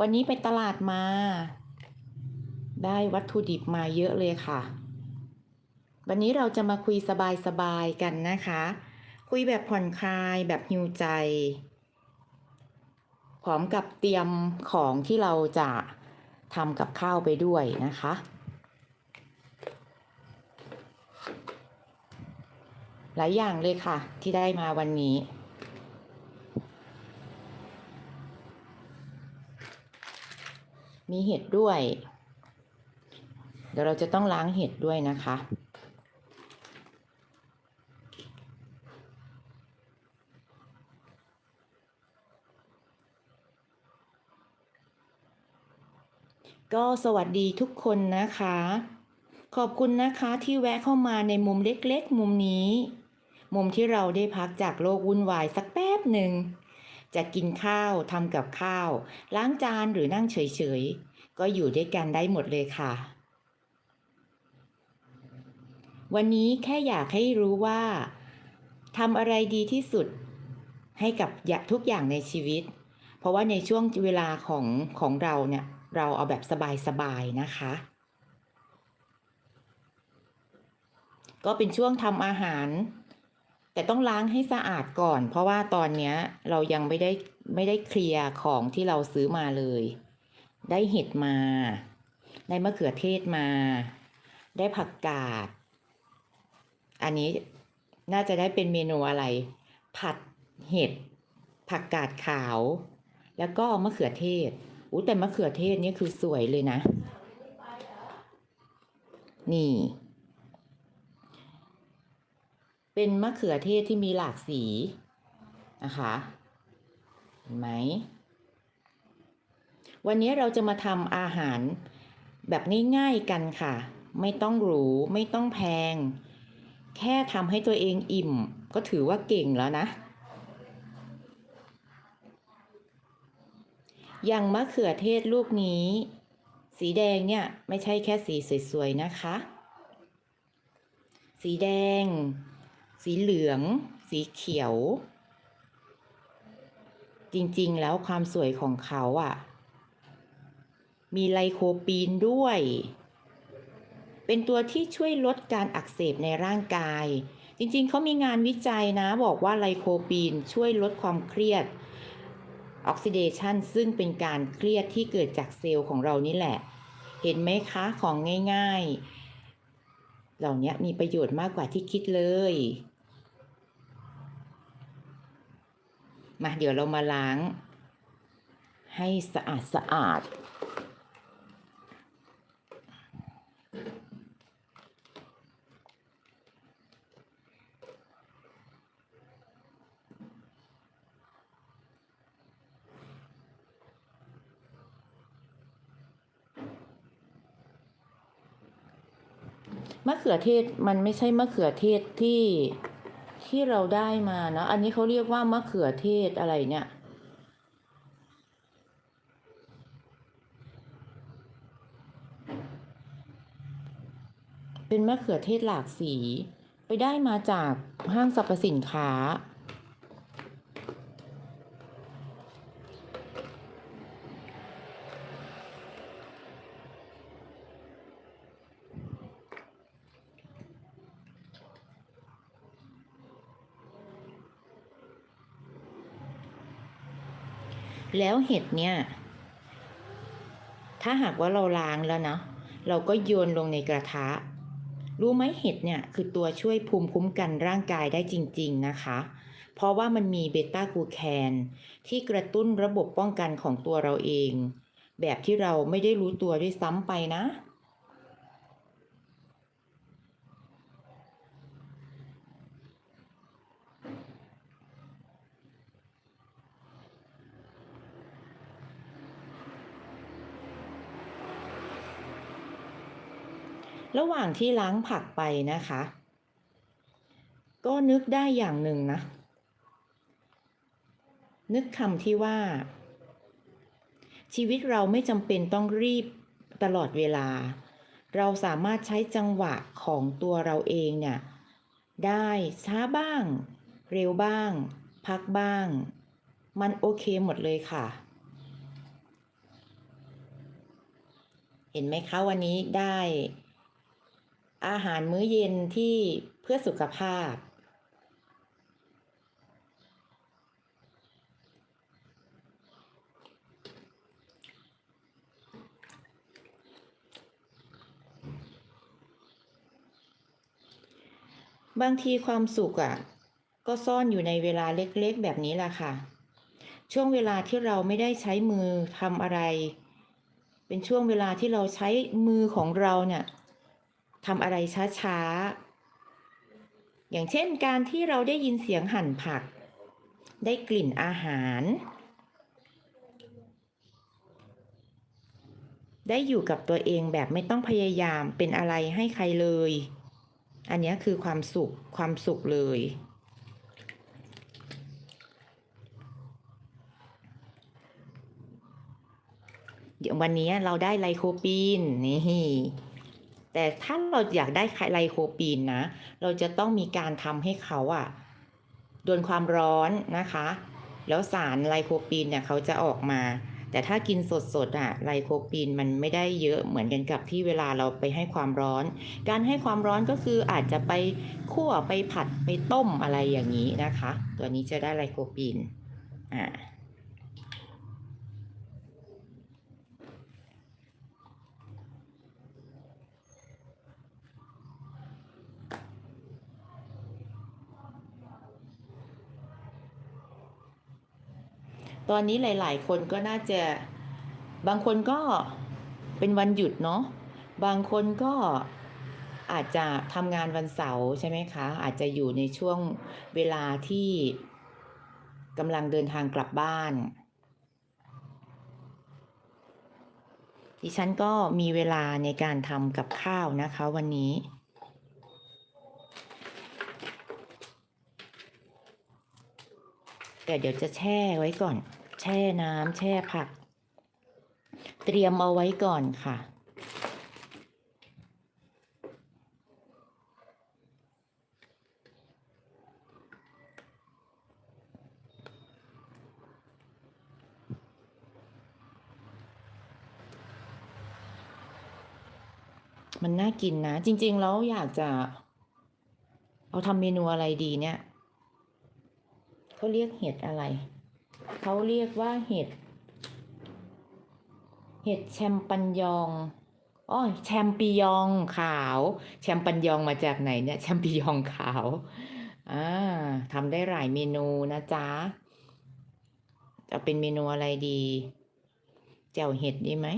วันนี้ไปตลาดมา ได้วัตถุดิบมาเยอะเลยค่ะ วันนี้เราจะมาคุยสบายๆกันนะคะ คุยแบบผ่อนคลายแบบฮิวใจพร้อมกับเตรียมของที่เราจะทำกับข้าวไปด้วยนะคะ หลายอย่างเลยค่ะที่ได้มาวันนี้ มีเห็ดด้วย เดี๋ยวเราจะต้องล้างเห็ดด้วยนะคะ ก็สวัสดีทุกคนนะคะ ขอบคุณนะคะที่แวะเข้ามาในมุมเล็กๆ มุมนี้ มุมที่เราได้พักจากโลกวุ่นวายสักแป๊บหนึ่ง จะกินข้าวทำกับข้าว ล้างจานหรือนั่งเฉยๆ ก็อยู่ด้วยกันได้หมดเลยค่ะ วันนี้แค่อยากให้รู้ว่าทำอะไรดีที่สุดให้กับทุกอย่างในชีวิต เพราะว่าในช่วงเวลาของของเราเนี่ยเราเอาแบบสบายๆนะคะ ก็เป็นช่วงทำอาหาร แต่ต้องล้างให้สะอาดก่อน เพราะว่าตอนเนี้ยเรายังไม่ได้ไม่ได้เคลียร์ของที่เราซื้อมาเลย ได้เห็ดมา ได้มะเขือเทศมา ได้ผักกาด อันนี้น่าจะได้เป็นเมนูอะไร ผัดเห็ด ผักกาดขาว แล้วก็มะเขือเทศอู้แต่มะเขือเทศนี่คือสวยเลยนะ นี่ เป็นมะเขือเทศที่มีหลากสีนะคะเห็นไหม วันนี้เราจะมาทำอาหารแบบง่ายๆกันค่ะ ไม่ต้องหรูไม่ต้องแพง แค่ทำให้ตัวเองอิ่ม ก็ถือว่าเก่งแล้วนะอย่างมะเขือเทศลูกนี้ สีแดงเนี่ย ไม่ใช่แค่สีสวยๆนะคะ สีแดง สีเหลือง สีเขียว จริงๆ แล้วความสวยของเขาอะ่ะ มีไลโคปีนด้วย เป็นตัวที่ช่วยลดการอักเสบในร่างกาย จริงๆ เขามีงานวิจัยนะ บอกว่าไลโคปีนช่วยลดความเครียดออกซิเดชันซึ่งเป็นการเครียดที่เกิดจากเซลล์ของเรานี่แหละ เห็นไหมคะของง่ายๆ เหล่านี้มีประโยชน์มากกว่าที่คิดเลย มาเดี๋ยวเรามาล้าง ให้สะอาดสะอาด มะเขือเทศมันไม่ใช่มะเขือเทศที่ ที่เราได้มานะอันนี้เขาเรียกว่ามะเขือเทศอะไรเนี่ยเป็นมะเขือเทศหลากสี ไปได้มาจากห้างสรรพสินค้า แล้วเห็ดเนี่ย ถ้าหากว่าเราล้างแล้วนะเราก็โยนลงในกระทะ รู้ไหมเห็ดเนี่ยคือตัวช่วยภูมิคุ้มกันร่างกายได้จริง ๆ นะคะ เพราะว่ามันมีเบต้ากลูแคนที่กระตุ้นระบบป้องกันของตัวเราเอง แบบที่เราไม่ได้รู้ตัวด้วยซ้ำไปนะ ระหว่างที่ล้างผักไปนะคะ ก็นึกได้อย่างหนึ่งนะ นึกคำที่ว่า ชีวิตเราไม่จำเป็นต้องรีบตลอดเวลา เราสามารถใช้จังหวะของตัวเราเองเนี่ย ได้ช้าบ้าง เร็วบ้าง พักบ้าง มันโอเคหมดเลยค่ะเห็นไหมคะวันนี้ได้ อาหารมื้อเย็นที่เพื่อสุขภาพ บางทีความสุขอะ ก็ซ่อนอยู่ในเวลาเล็กๆแบบนี้แหละค่ะ ช่วงเวลาที่เราไม่ได้ใช้มือทำอะไร เป็นช่วงเวลาที่เราใช้มือของเราเนี่ย ทำอะไรช้าๆ อย่างเช่นการที่เราได้ยินเสียงหั่นผัก ได้กลิ่นอาหาร ได้อยู่กับตัวเองแบบไม่ต้องพยายามเป็นอะไรให้ใครเลย อันนี้คือความสุขความสุขเลยเดี๋ยววันนี้เราได้ไลโคปีนนี่ แต่ถ้าเราอยากได้ไลโคปีนนะ เราจะต้องมีการทำให้เขาอะโดนความร้อนนะคะ แล้วสารไลโคปีนเนี่ยเขาจะออกมา แต่ถ้ากินสดๆอะไลโคปีนมันไม่ได้เยอะเหมือนกันกับที่เวลาเราไปให้ความร้อน การให้ความร้อนก็คืออาจจะไปคั่วไปผัดไปต้มอะไรอย่างนี้นะคะ ตัวนี้จะได้ไลโคปีนอ่า ตอนนี้หลาย ๆ คนก็น่าจะบางคนก็เป็นวันหยุดเนาะบางคนก็อาจจะทำงานวันเสาร์ใช่ไหมคะ อาจจะอยู่ในช่วงเวลาที่กำลังเดินทางกลับบ้านดิฉันก็มีเวลาในการทำกับข้าวนะคะวันนี้ แต่เดี๋ยวจะแช่ไว้ก่อน แช่น้ำแช่ผัก เตรียมเอาไว้ก่อนค่ะ มันน่ากินนะ จริง ๆ แล้วอยากจะ เอาทำเมนูอะไรดีเนี่ยเขาเรียกเห็ดอะไร เขาเรียกว่าเห็ด เห็ดแชมปัญยองอ๋อแชมปิยองขาว แชมปัญยองมาจากไหนเนี่ย แชมปิยองขาวอ่าทำได้หลายเมนูนะจ๊ะจะเป็นเมนูอะไรดี แจ่วเห็ดดีไหม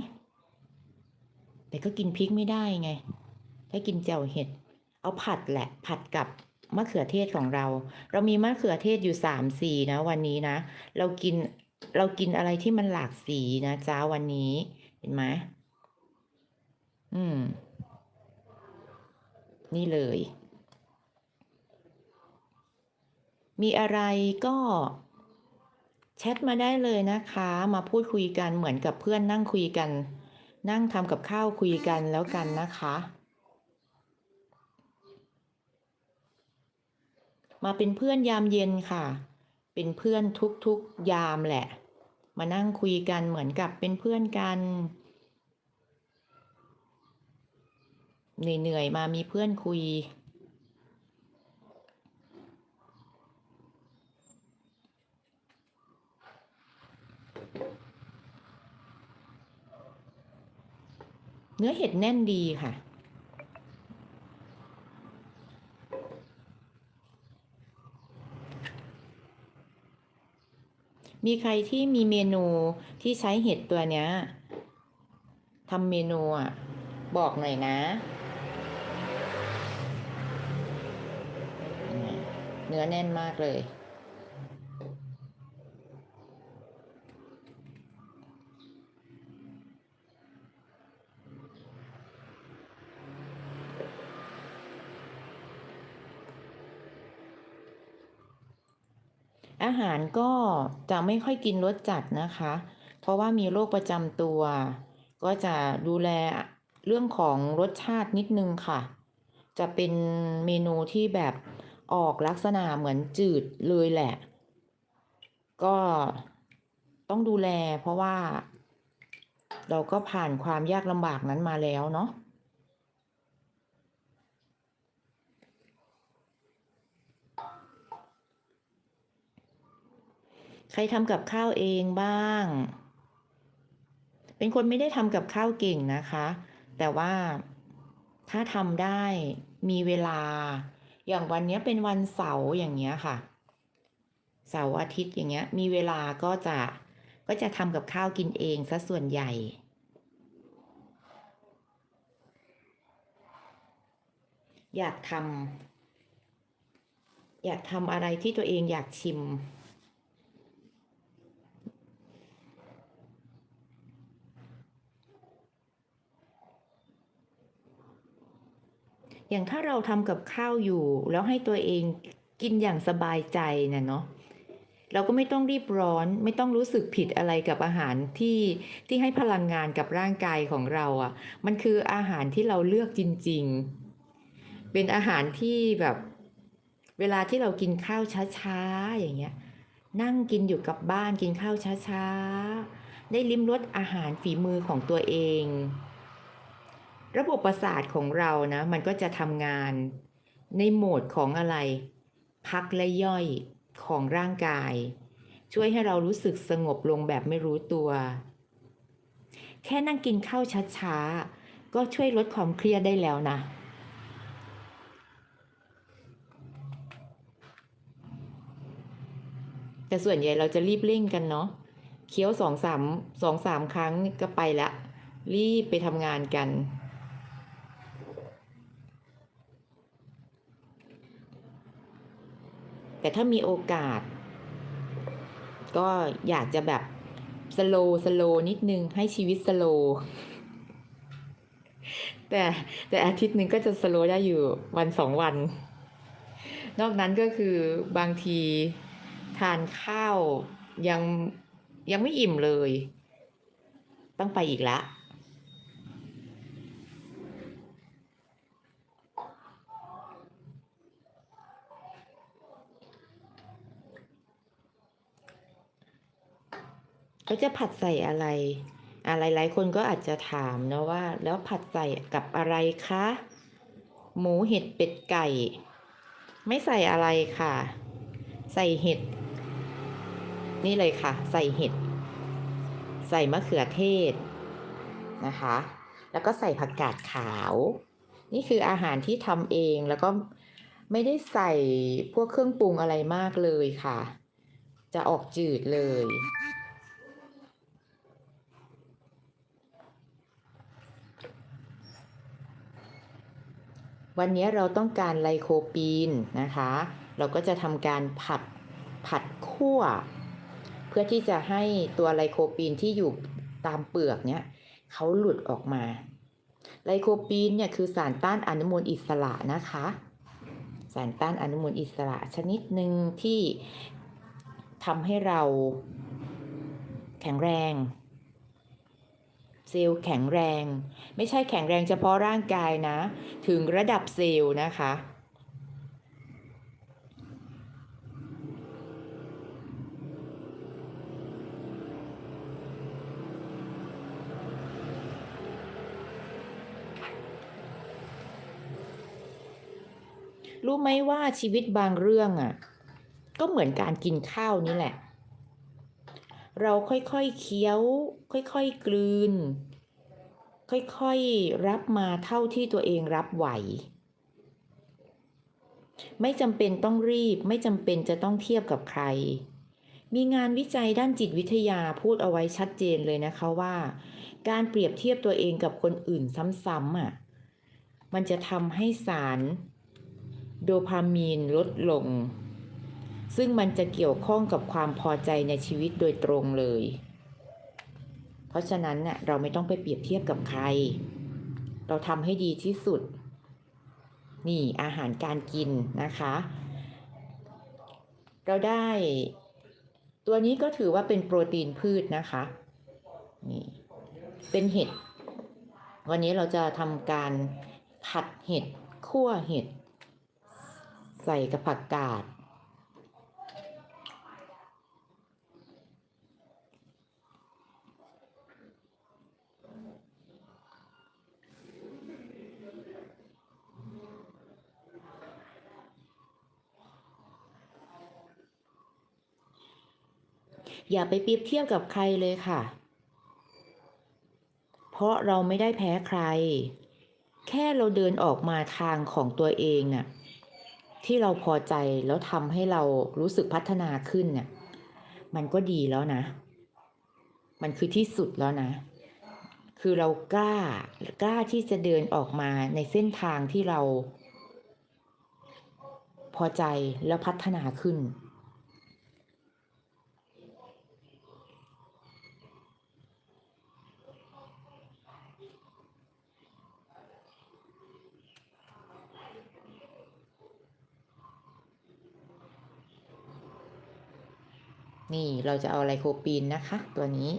แต่ก็กินพริกไม่ได้ไง ถ้ากินแจ่วเห็ด เอาผัดแหละ ผัดกับ มะเขือเทศของเรา เรามีมะเขือเทศอยู่สามสีนะวันนี้นะ เรากินเรากินอะไรที่มันหลากสีนะจ้าวันนี้เห็นไหมอืม นี่เลย มีอะไรก็แชทมาได้เลยนะคะ มาพูดคุยกันเหมือนกับเพื่อนนั่งคุยกัน นั่งทำกับข้าวคุยกันแล้วกันนะคะ มาเป็นเพื่อนยามเย็นค่ะ เป็นเพื่อนทุกๆยามแหละ มานั่งคุยกันเหมือนกับเป็นเพื่อนกันเหนื่อยๆมามีเพื่อนคุย เนื้อเห็ดแน่นดีค่ะ มีใครที่มีเมนูที่ใช้เห็ดตัวเนี้ยทำเมนูอะ บอกหน่อยนะเนื้อแน่นมากเลย อาหารก็จะไม่ค่อยกินรสจัดนะคะ เพราะว่ามีโรคประจำตัว ก็จะดูแลเรื่องของรสชาตินิดนึงค่ะ จะเป็นเมนูที่แบบออกลักษณะเหมือนจืดเลยแหละ ก็ต้องดูแลเพราะว่า เราก็ผ่านความยากลำบากนั้นมาแล้วเนาะ ครทำกับข้าวเองบ้าง เป็นคนไม่ได้ทำกับข้าวเก่งนะคะ แต่ว่าถ้าทำได้มีเวลา อย่างวันเนี้ยเป็นวันเสาร์อย่างเงี้ยค่ะ เสาร์อาทิตย์อย่างเงี้ย มีเวลาก็จะก็จะทำกับข้าวกินเองซะส่วนใหญ่อยากทำอยากทำอะไรที่ตัวเองอยากชิม อย่างถ้าเราทำกับข้าวอยู่ แล้วให้ตัวเองกินอย่างสบายใจนะเนาะเราก็ไม่ต้องรีบร้อน ไม่ต้องรู้สึกผิดอะไรกับอาหารที่ที่ให้พลังงานกับร่างกายของเราอะ่ะ มันคืออาหารที่เราเลือกจริง ๆ เป็นอาหารที่แบบ เวลาที่เรากินข้าวช้าๆอย่างเงี้ย นั่งกินอยู่กับบ้านกินข้าวช้าๆได้ลิ้มรสอาหารฝีมือของตัวเอง ระบบประสาทของเรานะ มันก็จะทำงานในโหมดของอะไร พักและย่อยของร่างกาย ช่วยให้เรารู้สึกสงบลงแบบไม่รู้ตัว แค่นั่งกินข้าวช้าๆ ก็ช่วยลดความเครียดได้แล้วนะแต่ส่วนใหญ่เราจะรีบเร่งกันเนาะเคี้ยวสองสามสองสามครั้งก็ไปละ รีบไปทำงานกัน แต่ถ้ามีโอกาส ก็อยากจะแบบสโลสโลนิดนึงให้ชีวิตสโลแต่แต่อาทิตย์หนึ่งก็จะสโลได้อยู่วันสองวัน นอกนั้นก็คือบางทีทานข้าวยังยังไม่อิ่มเลย ต้องไปอีกละ ก็จะผัดใส่อะไรอะไรหลายคนก็อาจจะถามนะว่า แล้วผัดใส่กับอะไรคะ หมูเห็ดเป็ดไก่ ไม่ใส่อะไรค่ะ ใส่เห็ด นี่เลยค่ะ ใส่เห็ด ใส่มะเขือเทศนะคะ แล้วก็ใส่ผักกาดขาว นี่คืออาหารที่ทำเองแล้วก็ไม่ได้ใส่พวกเครื่องปรุงอะไรมากเลยค่ะ จะออกจืดเลย วันนี้เราต้องการไลโคปีนนะคะ เราก็จะทำการผัดผัดคั่ว เพื่อที่จะให้ตัวไลโคปีนที่อยู่ตามเปลือกเนี่ยเขาหลุดออกมา ไลโคปีนเนี่ยคือสารต้านอนุมูลอิสระนะคะ สารต้านอนุมูลอิสระชนิดหนึ่งที่ทำให้เราแข็งแรง เซลล์แข็งแรง ไม่ใช่แข็งแรงเฉพาะร่างกายนะ ถึงระดับเซลล์นะคะรู้ไหมว่าชีวิตบางเรื่องอะ ก็เหมือนการกินข้าวนี่แหละ เราค่อยๆเคี้ยว ค่อยๆกลืน ค่อยๆรับมาเท่าที่ตัวเองรับไหว ไม่จำเป็นต้องรีบ ไม่จำเป็นจะต้องเทียบกับใคร มีงานวิจัยด้านจิตวิทยาพูดเอาไว้ชัดเจนเลยนะคะว่า การเปรียบเทียบตัวเองกับคนอื่นซ้ำๆอะ มันจะทำให้สาร โดพามีนลดลง ซึ่งมันจะเกี่ยวข้องกับความพอใจในชีวิตโดยตรงเลย เพราะฉะนั้นเน่ยเราไม่ต้องไปเปรียบเทียบกับใคร เราทำให้ดีที่สุด นี่อาหารการกินนะคะ เราได้ ตัวนี้ก็ถือว่าเป็นโปรตีนพืชนะคะนี่เป็นเห็ด วันนี้เราจะทำการผัดเห็ดคั่วเห็ด ใส่กับผักกาด ผ อย่าไปเปรียบเทียบกับใครเลยค่ะ เพราะเราไม่ได้แพ้ใคร แค่เราเดินออกมาทางของตัวเองน่ะที่เราพอใจแล้วทำให้เรารู้สึกพัฒนาขึ้นเนี่ยมันก็ดีแล้วนะ มันคือที่สุดแล้วนะ คือเรากล้ากล้าที่จะเดินออกมาในเส้นทางที่เรา พอใจแล้วพัฒนาขึ้น นี่เราจะเอาไลโคปีนนะคะ ตัวนี้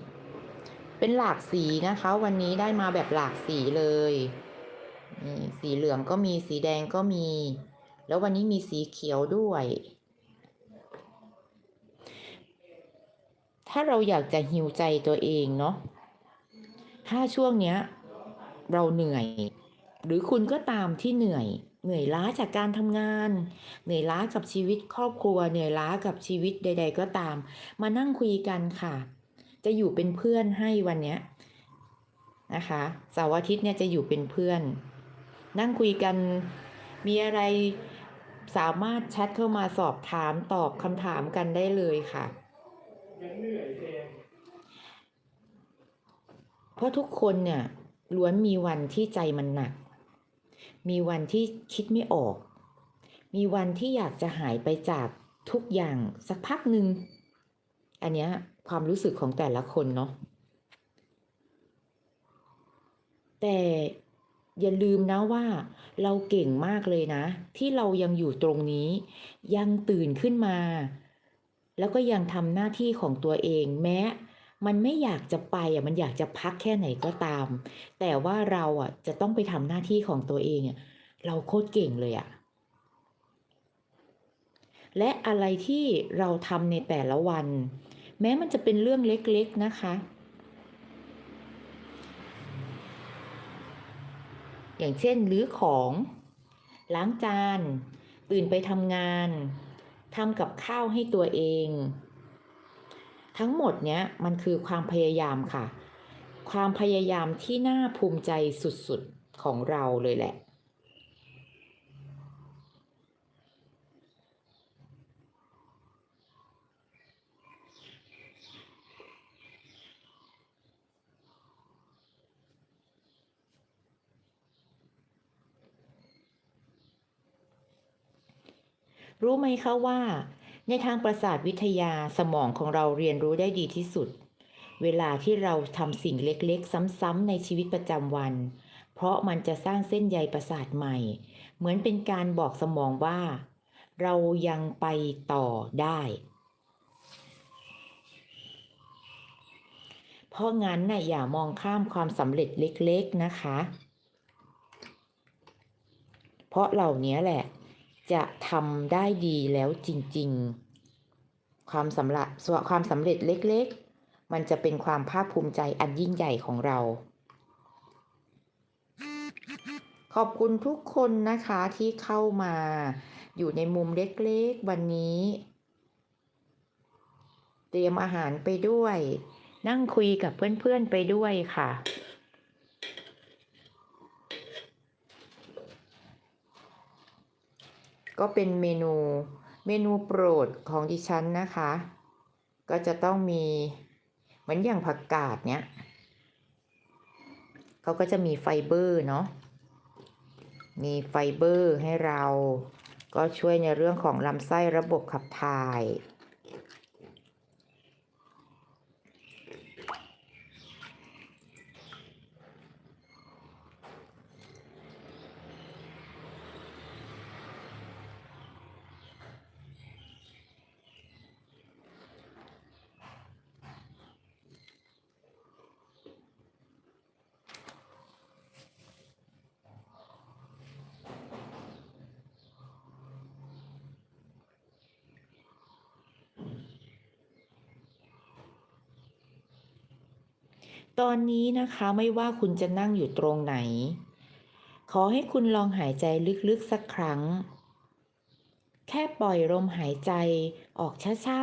เป็นหลากสีนะคะ วันนี้ได้มาแบบหลากสีเลยนี่สีเหลืองก็มีสีแดงก็มี แล้ววันนี้มีสีเขียวด้วย ถ้าเราอยากจะหิวใจตัวเองเนาะถ้าช่วงเนี้ย เราเหนื่อย หรือคุณก็ตามที่เหนื่อย เหนื่อยล้าจากการทำงาน เหนื่อยล้ากับชีวิตครอบครัว เหนื่อยล้ากับชีวิตใด ๆ ก็ตาม มานั่งคุยกันค่ะ จะอยู่เป็นเพื่อนให้วันเนี้ยนะคะเสาร์อาทิตย์เนี่ยจะอยู่เป็นเพื่อน นั่งคุยกันมีอะไรสามารถแชทเข้ามาสอบถามตอบคำถามกันได้เลยค่ะเพราะทุกคนเนี่ยล้วนมีวันที่ใจมันหนัก มีวันที่คิดไม่ออก มีวันที่อยากจะหายไปจากทุกอย่างสักพักหนึ่ง อันเนี้ยความรู้สึกของแต่ละคนเนาะ แต่อย่าลืมนะว่าเราเก่งมากเลยนะ ที่เรายังอยู่ตรงนี้ ยังตื่นขึ้นมา แล้วก็ยังทำหน้าที่ของตัวเองแม้ มันไม่อยากจะไปอะมันอยากจะพักแค่ไหนก็ตาม แต่ว่าเราอะจะต้องไปทำหน้าที่ของตัวเองอะเราโคตรเก่งเลยอะและอะไรที่เราทำในแต่ละวัน แม้มันจะเป็นเรื่องเล็กๆนะคะ อย่างเช่นรื้อของล้างจาน ตื่นไปทำงานทำกับข้าวให้ตัวเอง ทั้งหมดเนี้ยมันคือความพยายามค่ะ ความพยายามที่น่าภูมิใจสุดๆของเราเลยแหละ รู้ไหมคะว่า ในทางประสาทวิทยาสมองของเราเรียนรู้ได้ดีที่สุด เวลาที่เราทำสิ่งเล็กๆ ซ้ำๆในชีวิตประจำวัน เพราะมันจะสร้างเส้นใยประสาทใหม่ เหมือนเป็นการบอกสมองว่า เรายังไปต่อได้ เพราะงั้นน่ะอย่ามองข้ามความสำเร็จเล็กๆนะคะ เพราะเหล่านี้แหละ จะทำได้ดีแล้วจริง ๆ ความสำเร็จความสำเร็จเล็ก ๆ มันจะเป็นความภาคภูมิใจอันยิ่งใหญ่ของเรา ขอบคุณทุกคนนะคะที่เข้ามาอยู่ในมุมเล็กๆ วันนี้ เตรียมอาหารไปด้วย นั่งคุยกับเพื่อนๆไปด้วยค่ะ ก็เป็นเมนูเมนูโปรดของดิฉันนะคะ ก็จะต้องมีเหมือนอย่างผักกาดเนี้ยเขาก็จะมีไฟเบอร์เนาะมีไฟเบอร์ให้เราก็ช่วยในเรื่องของลำไส้ระบบขับถ่าย ตอนนี้นะคะไม่ว่าคุณจะนั่งอยู่ตรงไหน ขอให้คุณลองหายใจลึกๆสักครั้ง แค่ปล่อยลมหายใจออกช้า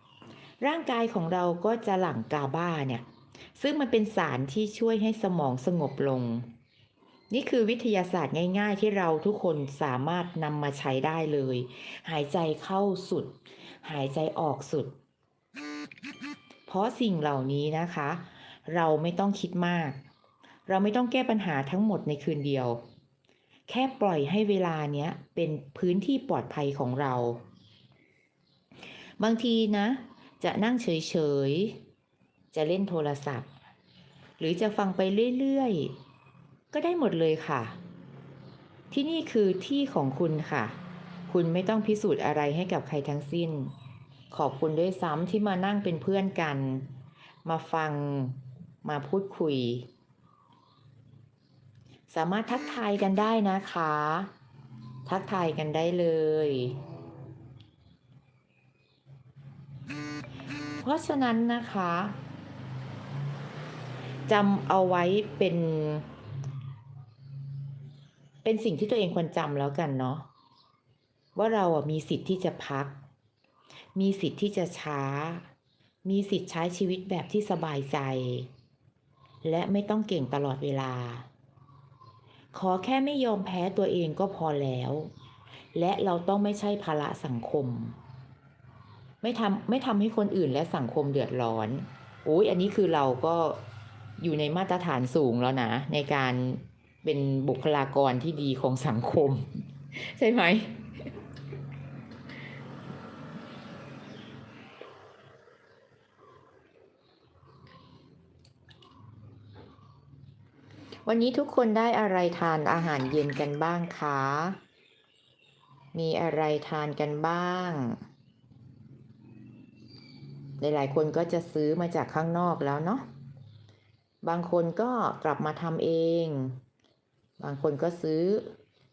ๆ ร่างกายของเราก็จะหลั่งกาบ้าเนี่ย ซึ่งมันเป็นสารที่ช่วยให้สมองสงบลง นี่คือวิทยาศาสตร์ง่าย ๆ ที่เราทุกคนสามารถนำมาใช้ได้เลย หายใจเข้าสุด หายใจออกสุด เพราะสิ่งเหล่านี้นะคะ เราไม่ต้องคิดมาก เราไม่ต้องแก้ปัญหาทั้งหมดในคืนเดียว แค่ปล่อยให้เวลาเนี้ยเป็นพื้นที่ปลอดภัยของเรา บางทีนะ จะนั่งเฉยๆ จะเล่นโทรศัพท์ หรือจะฟังไปเรื่อยๆ ก็ได้หมดเลยค่ะ ที่นี่คือที่ของคุณค่ะ คุณไม่ต้องพิสูจน์อะไรให้กับใครทั้งสิ้น ขอบคุณด้วยซ้ำที่มานั่งเป็นเพื่อนกัน มาฟัง มาพูดคุย สามารถทักทายกันได้นะคะ ทักทายกันได้เลย เพราะฉะนั้นนะคะจำเอาไว้เป็น เป็นสิ่งที่ตัวเองควรจำแล้วกันเนาะว่าเราอะมีสิทธิ์ที่จะพัก มีสิทธิ์ที่จะช้า มีสิทธิ์ใช้ชีวิตแบบที่สบายใจ และไม่ต้องเก่งตลอดเวลา ขอแค่ไม่ยอมแพ้ตัวเองก็พอแล้ว และเราต้องไม่ใช่ภาระสังคม ไม่ทำไม่ทำให้คนอื่นและสังคมเดือดร้อนโอ้ยอันนี้คือเราก็อยู่ในมาตรฐานสูงแล้วนะ ในการเป็นบุคลากรที่ดีของสังคม ใช่ไหม วันนี้ทุกคนได้อะไรทานอาหารเย็นกันบ้างคะ มีอะไรทานกันบ้าง หลายๆคนก็จะซื้อมาจากข้างนอกแล้วเนาะ บางคนก็กลับมาทำเอง บางคนก็ซื้อ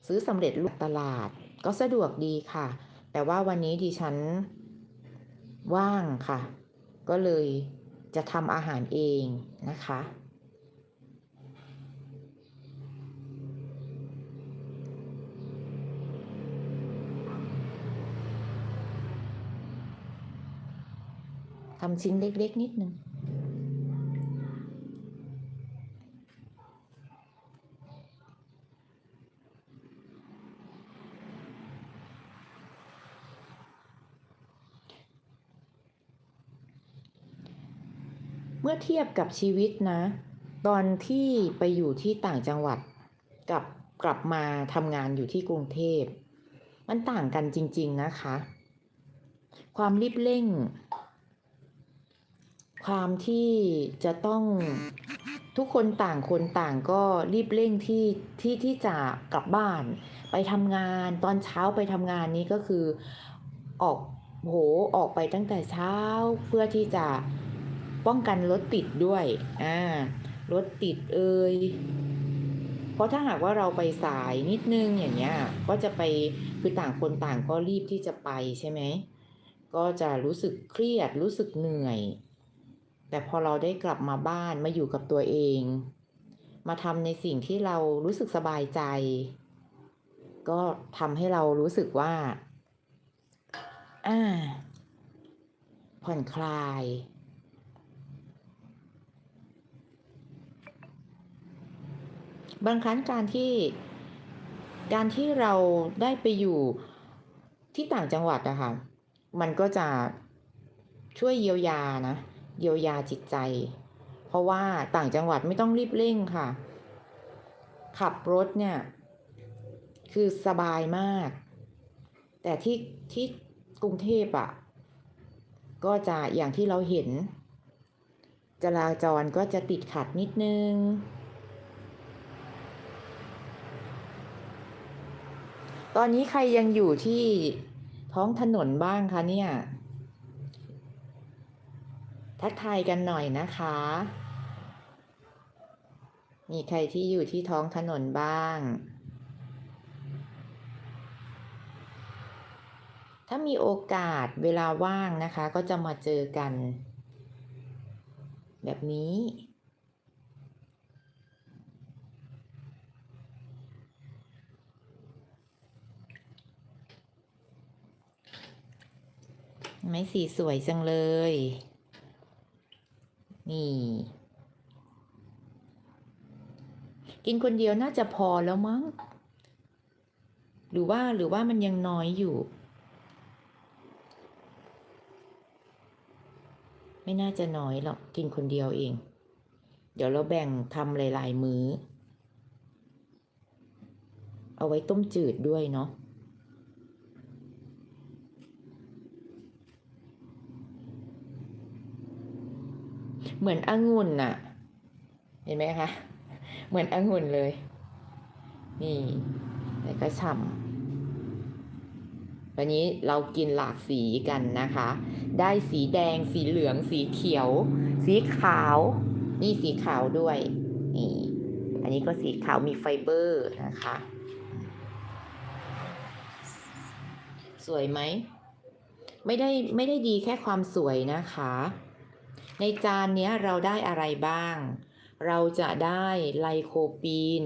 ซื้อสำเร็จรูปตลาด ก็สะดวกดีค่ะ แต่ว่าวันนี้ดิฉันว่างค่ะ ก็เลยจะทำอาหารเองนะคะ ทำชิ้นเล็ก ๆ นิดนึงเมื่อเทียบกับชีวิตนะ ตอนที่ไปอยู่ที่ต่างจังหวัดกับกลับมาทำงานอยู่ที่กรุงเทพ มันต่างกันจริง ๆ นะคะ ความรีบเร่ง ความที่จะต้องทุกคนต่างคนต่างก็รีบเร่งที่ที่ที่จะกลับบ้าน ไปทำงานตอนเช้าไปทำงานนี้ก็คือออกโหออกไปตั้งแต่เช้าเพื่อที่จะป้องกันรถติดด้วยอ่ารถติดเอ่ยเพราะถ้าหากว่าเราไปสายนิดนึงอย่างเงี้ยก็จะไปคือต่างคนต่างก็รีบที่จะไปใช่ไหมก็จะรู้สึกเครียดรู้สึกเหนื่อย แต่พอเราได้กลับมาบ้านมาอยู่กับตัวเอง มาทำในสิ่งที่เรารู้สึกสบายใจ ก็ทำให้เรารู้สึกว่าอ่าผ่อนคลาย บางครั้งการที่การที่เราได้ไปอยู่ที่ต่างจังหวัดอะค่ะ มันก็จะช่วยเยียวยานะ เยียวยาจิตใจ เพราะว่าต่างจังหวัดไม่ต้องรีบเร่งค่ะ ขับรถเนี่ย คือสบายมาก แต่ที่ที่กรุงเทพอะ่ะ ก็จะอย่างที่เราเห็น จราจรก็จะติดขัดนิดนึงตอนนี้ใครยังอยู่ที่ท้องถนนบ้างคะเนี่ย ทักทายกันหน่อยนะคะ มีใครที่อยู่ที่ท้องถนนบ้าง ถ้ามีโอกาสเวลาว่างนะคะ ก็จะมาเจอกัน แบบนี้ไหมสีสวยจังเลย นี่ กินคนเดียวน่าจะพอแล้วมั้ง หรือว่าหรือว่ามันยังน้อยอยู่ ไม่น่าจะน้อยหรอกกินคนเดียวเอง เดี๋ยวเราแบ่งทำหลาย ๆ มื้อ เอาไว้ต้มจืดด้วยเนาะ เหมือนองุ่นน่ะ เห็นไหมคะ เหมือนองุ่นเลย นี่แล้วก็ฉ่ำวันนี้เรากินหลากสีกันนะคะ ได้สีแดง สีเหลือง สีเขียว สีขาว นี่สีขาวด้วย นี่ อันนี้ก็สีขาวมีไฟเบอร์นะคะ สวยไหมไม่ได้ไม่ได้ดีแค่ความสวยนะคะ ในจานนี้เราได้อะไรบ้าง เราจะได้ไลโคปีน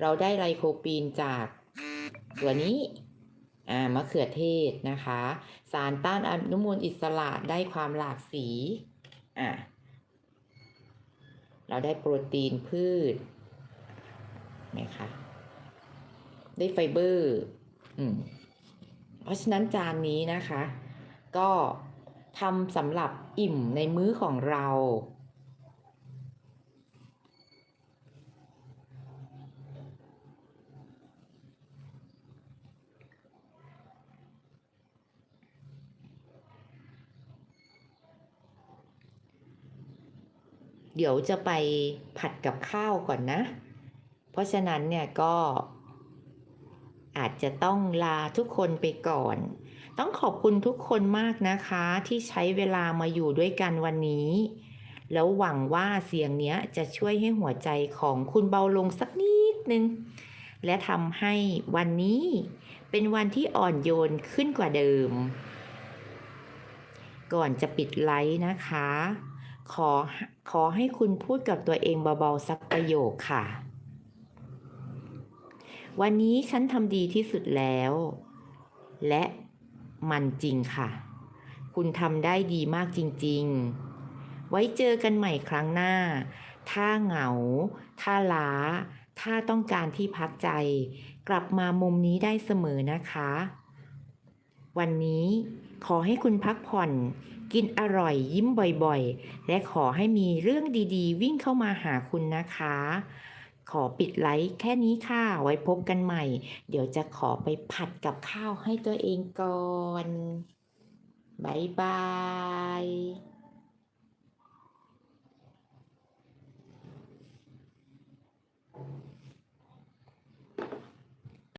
เราได้ไลโคปีนจากตัวนี้อ่ามะเขือเทศนะคะ สารต้านอนุมูลอิสระได้ความหลากสีอะเราได้โปรตีนพืชนะคะได้ไฟเบอร์ อืม เพราะฉะนั้นจานนี้นะคะ ก็ ทำสำหรับอิ่มในมื้อของเรา เดี๋ยวจะไปผัดกับข้าวก่อนนะ เพราะฉะนั้นเนี่ยก็อาจจะต้องลาทุกคนไปก่อน ต้องขอบคุณทุกคนมากนะคะที่ใช้เวลามาอยู่ด้วยกันวันนี้ แล้วหวังว่าเสียงเนี้ยจะช่วยให้หัวใจของคุณเบาลงสักนิดนึง และทำให้วันนี้เป็นวันที่อ่อนโยนขึ้นกว่าเดิม ก่อนจะปิดไลฟ์นะคะ ขอขอให้คุณพูดกับตัวเองเบาๆสักประโยคค่ะ วันนี้ฉันทำดีที่สุดแล้ว และ มันจริงค่ะ คุณทำได้ดีมากจริง ๆ ไว้เจอกันใหม่ครั้งหน้า ถ้าเหงา ถ้าล้า ถ้าต้องการที่พักใจ กลับมามุมนี้ได้เสมอนะคะ วันนี้ขอให้คุณพักผ่อน กินอร่อยยิ้มบ่อยๆ และขอให้มีเรื่องดีๆ วิ่งเข้ามาหาคุณนะคะ ขอปิดไลค์แค่นี้ค่ะ ไว้พบกันใหม่ เดี๋ยวจะขอไปผัดกับข้าวให้ตัวเองก่อน บ๊ายบาย